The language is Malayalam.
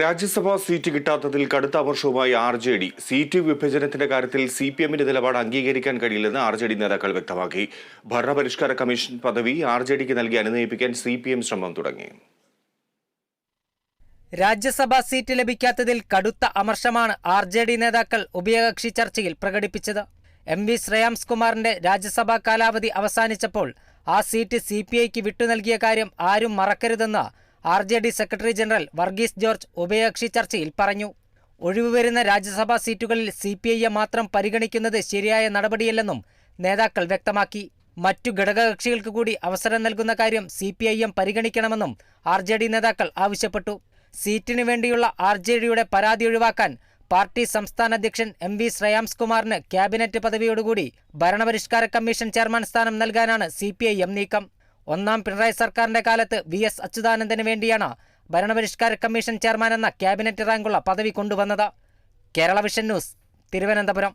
രാജ്യസഭാ സീറ്റ് കിട്ടാത്തതിൽ കടുത്ത അമർഷവുമായി ആർ ജെ ഡി. സീറ്റ് വിഭജനത്തിന്റെ കാര്യത്തിൽ സി പി എമ്മിന്റെ നിലപാട് അംഗീകരിക്കാൻ കഴിയില്ലെന്ന് ആർ ജെ ഡി നേതാക്കൾ വ്യക്തമാക്കി. ഭരണപരിഷ്കാര കമ്മീഷൻ പദവി ആർ ജെ ഡിക്ക് നൽകി അനുനയിപ്പിക്കാൻ സി പി എം ശ്രമം തുടങ്ങി. രാജ്യസഭാ സീറ്റ് ലഭിക്കാത്തതിൽ കടുത്ത അമർഷമാണ് ആർ ജെ ഡി നേതാക്കൾ ഉഭയകക്ഷി ചർച്ചയിൽ പ്രകടിപ്പിച്ചത്. എം വി ശ്രേയാംസ് കുമാറിന്റെ രാജ്യസഭാ കാലാവധി അവസാനിച്ചപ്പോൾ ആ സീറ്റ് സി പി ഐക്ക് വിട്ടു നൽകിയ കാര്യം ആരും മറക്കരുതെന്ന് R J D secretary general Varghese George ഉഭയകക്ഷി ചർച്ചയിൽ പറഞ്ഞു. ഒഴിവുവരുന്ന രാജ്യസഭാ സീറ്റുകളിൽ സി പി ഐയെ മാത്രം പരിഗണിക്കുന്നത് ശരിയായ നടപടിയല്ലെന്നും നേതാക്കൾ വ്യക്തമാക്കി. മറ്റു ഘടകകക്ഷികൾക്ക് കൂടി അവസരം നൽകുന്ന കാര്യം സി പി ഐ എം പരിഗണിക്കണമെന്നും ആർ ജെ ഡി നേതാക്കൾ ആവശ്യപ്പെട്ടു. സീറ്റിനു വേണ്ടിയുള്ള ആർ ജെ ഡിയുടെ പരാതി ഒഴിവാക്കാൻ പാർട്ടി സംസ്ഥാന അധ്യക്ഷൻ എം വി ശ്രേയാംസ് കുമാറിന് ക്യാബിനറ്റ് പദവിയോടുകൂടി ഭരണപരിഷ്കാര കമ്മീഷൻ ചെയർമാൻ സ്ഥാനം നൽകാനാണ് സി പി ഐ എം നീക്കം. ഒന്നാം പിണറായി സർക്കാരിന്റെ കാലത്ത് വി എസ് അച്യുതാനന്ദന് വേണ്ടിയാണ് ഭരണപരിഷ്കാര കമ്മീഷൻ ചെയർമാൻ എന്ന ക്യാബിനറ്റ് റാങ്കുള്ള പദവി കൊണ്ടുവന്നത്. Kerala vision news Thiruvananthapuram.